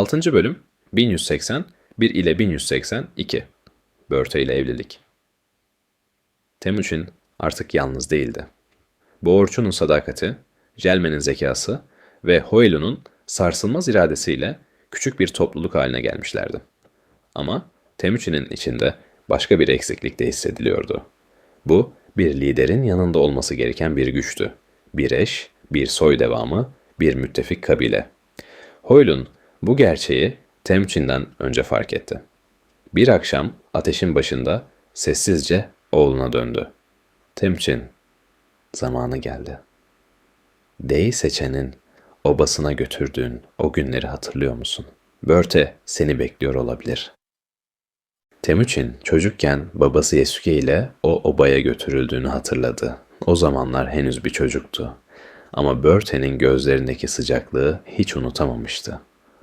6. bölüm 1180 1 ile 1180 2 Börte ile evlilik Temüçin artık yalnız değildi. Boğurçu'nun sadakati, Jelmen'in zekası ve Hoylu'nun sarsılmaz iradesiyle küçük bir topluluk haline gelmişlerdi. Ama Temüçin'in içinde başka bir eksiklik de hissediliyordu. Bu, bir liderin yanında olması gereken bir güçtü. Bir eş, bir soy devamı, bir müttefik kabile. Hoylun bu gerçeği Temüçin'den önce fark etti. Bir akşam ateşin başında sessizce oğluna döndü. Temçin, zamanı geldi. D'yi seçenin obasına götürdüğün o günleri hatırlıyor musun? Börte seni bekliyor olabilir. Temüçin çocukken babası Yesuke ile o obaya götürüldüğünü hatırladı. O zamanlar henüz bir çocuktu. Ama Börte'nin gözlerindeki sıcaklığı hiç unutamamıştı.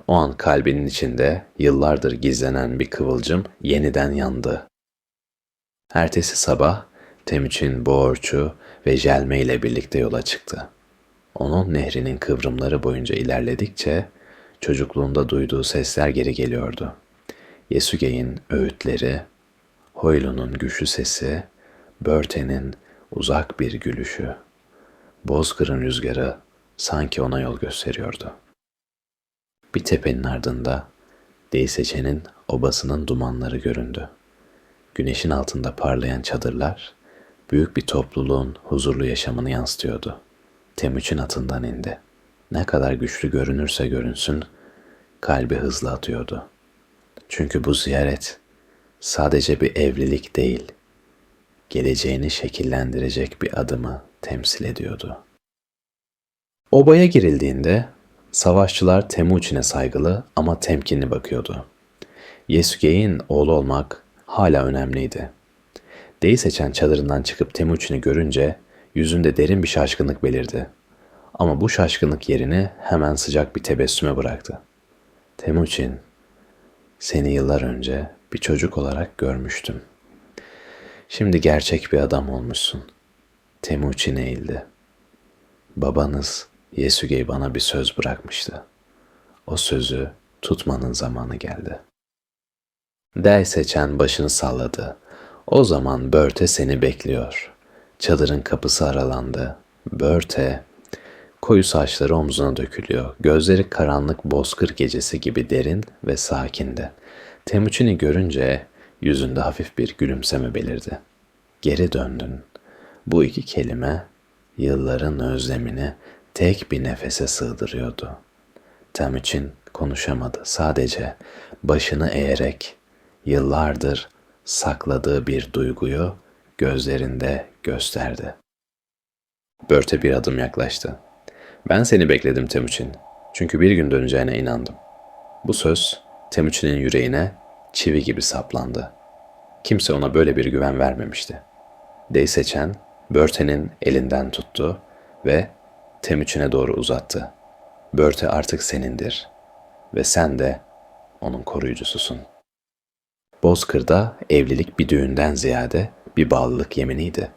O an kalbinin içinde yıllardır gizlenen bir kıvılcım yeniden yandı. Ertesi sabah Temüçin Boğorçu ve Jelme ile birlikte yola çıktı. Onun nehrinin kıvrımları boyunca ilerledikçe çocukluğunda duyduğu sesler geri geliyordu. Yesuge'in öğütleri, Hoylu'nun güçlü sesi, Börte'nin uzak bir gülüşü, Bozkır'ın rüzgarı sanki ona yol gösteriyordu. Bir tepenin ardında Deyseçe'nin obasının dumanları göründü. Güneşin altında parlayan çadırlar büyük bir topluluğun huzurlu yaşamını yansıtıyordu. Temüç'ün atından indi. Ne kadar güçlü görünürse görünsün, kalbi hızlı atıyordu. Çünkü bu ziyaret sadece bir evlilik değil, geleceğini şekillendirecek bir adımı temsil ediyordu. Obaya girildiğinde savaşçılar Temuçin'e saygılı ama temkinli bakıyordu. Yesuge'in oğlu olmak hala önemliydi. Deyi seçen çadırından çıkıp Temuçin'i görünce yüzünde derin bir şaşkınlık belirdi. Ama bu şaşkınlık yerini hemen sıcak bir tebessüme bıraktı. Temuçin, seni yıllar önce bir çocuk olarak görmüştüm. Şimdi gerçek bir adam olmuşsun. Temuçin eğildi. Babanız Yesugey bana bir söz bırakmıştı. O sözü tutmanın zamanı geldi. Del seçen başını salladı. O zaman Börte seni bekliyor. Çadırın kapısı aralandı. Börte, koyu saçları omzuna dökülüyor. Gözleri karanlık bozkır gecesi gibi derin ve sakindi. Temuçin'i görünce yüzünde hafif bir gülümseme belirdi. Geri döndün. Bu iki kelime yılların özlemini tek bir nefese sığdırıyordu. Temuçin konuşamadı. Sadece başını eğerek yıllardır sakladığı bir duyguyu gözlerinde gösterdi. Börte bir adım yaklaştı. Ben seni bekledim Temuçin. Çünkü bir gün döneceğine inandım. Bu söz Temuçin'in yüreğine çivi gibi saplandı. Kimse ona böyle bir güven vermemişti. Dey seçen Börte'nin elinden tuttu ve Temuçin'e doğru uzattı. Börte artık senindir ve sen de onun koruyucususun. Bozkır'da evlilik bir düğünden ziyade bir bağlılık yeminiydi.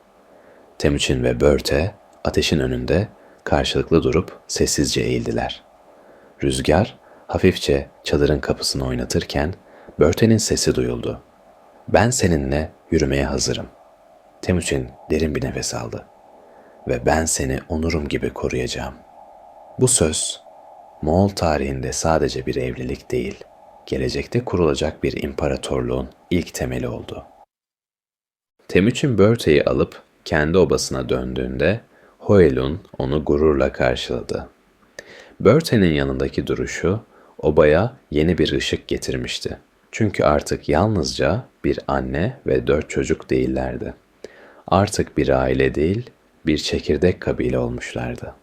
Temuçin ve Börte ateşin önünde karşılıklı durup sessizce eğildiler. Rüzgar hafifçe çadırın kapısını oynatırken Börte'nin sesi duyuldu. Ben seninle yürümeye hazırım. Temuçin derin bir nefes aldı. Ve ben seni onurum gibi koruyacağım. Bu söz Moğol tarihinde sadece bir evlilik değil, gelecekte kurulacak bir imparatorluğun ilk temeli oldu. Temüçin Börte'yi alıp kendi obasına döndüğünde Hoelun onu gururla karşıladı. Börte'nin yanındaki duruşu obaya yeni bir ışık getirmişti. Çünkü artık yalnızca bir anne ve dört çocuk değillerdi. Artık bir aile değil, bir çekirdek kabile olmuşlardı.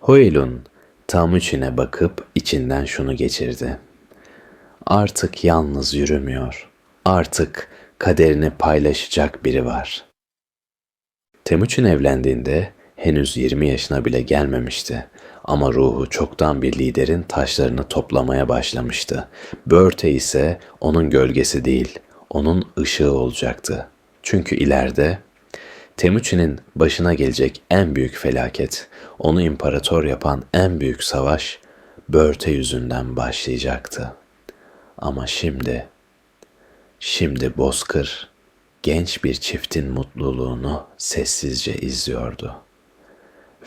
Hoelun Tamuçin'e bakıp içinden şunu geçirdi. Artık yalnız yürümüyor. Artık kaderini paylaşacak biri var. Temuçin evlendiğinde henüz 20 yaşına bile gelmemişti. Ama ruhu çoktan bir liderin taşlarını toplamaya başlamıştı. Börte ise onun gölgesi değil, onun ışığı olacaktı. Çünkü ileride Temuçin'in başına gelecek en büyük felaket, onu imparator yapan en büyük savaş, Börte yüzünden başlayacaktı. Ama şimdi, şimdi Bozkır genç bir çiftin mutluluğunu sessizce izliyordu.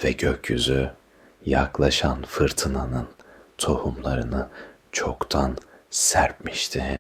Ve gökyüzü yaklaşan fırtınanın tohumlarını çoktan serpmişti.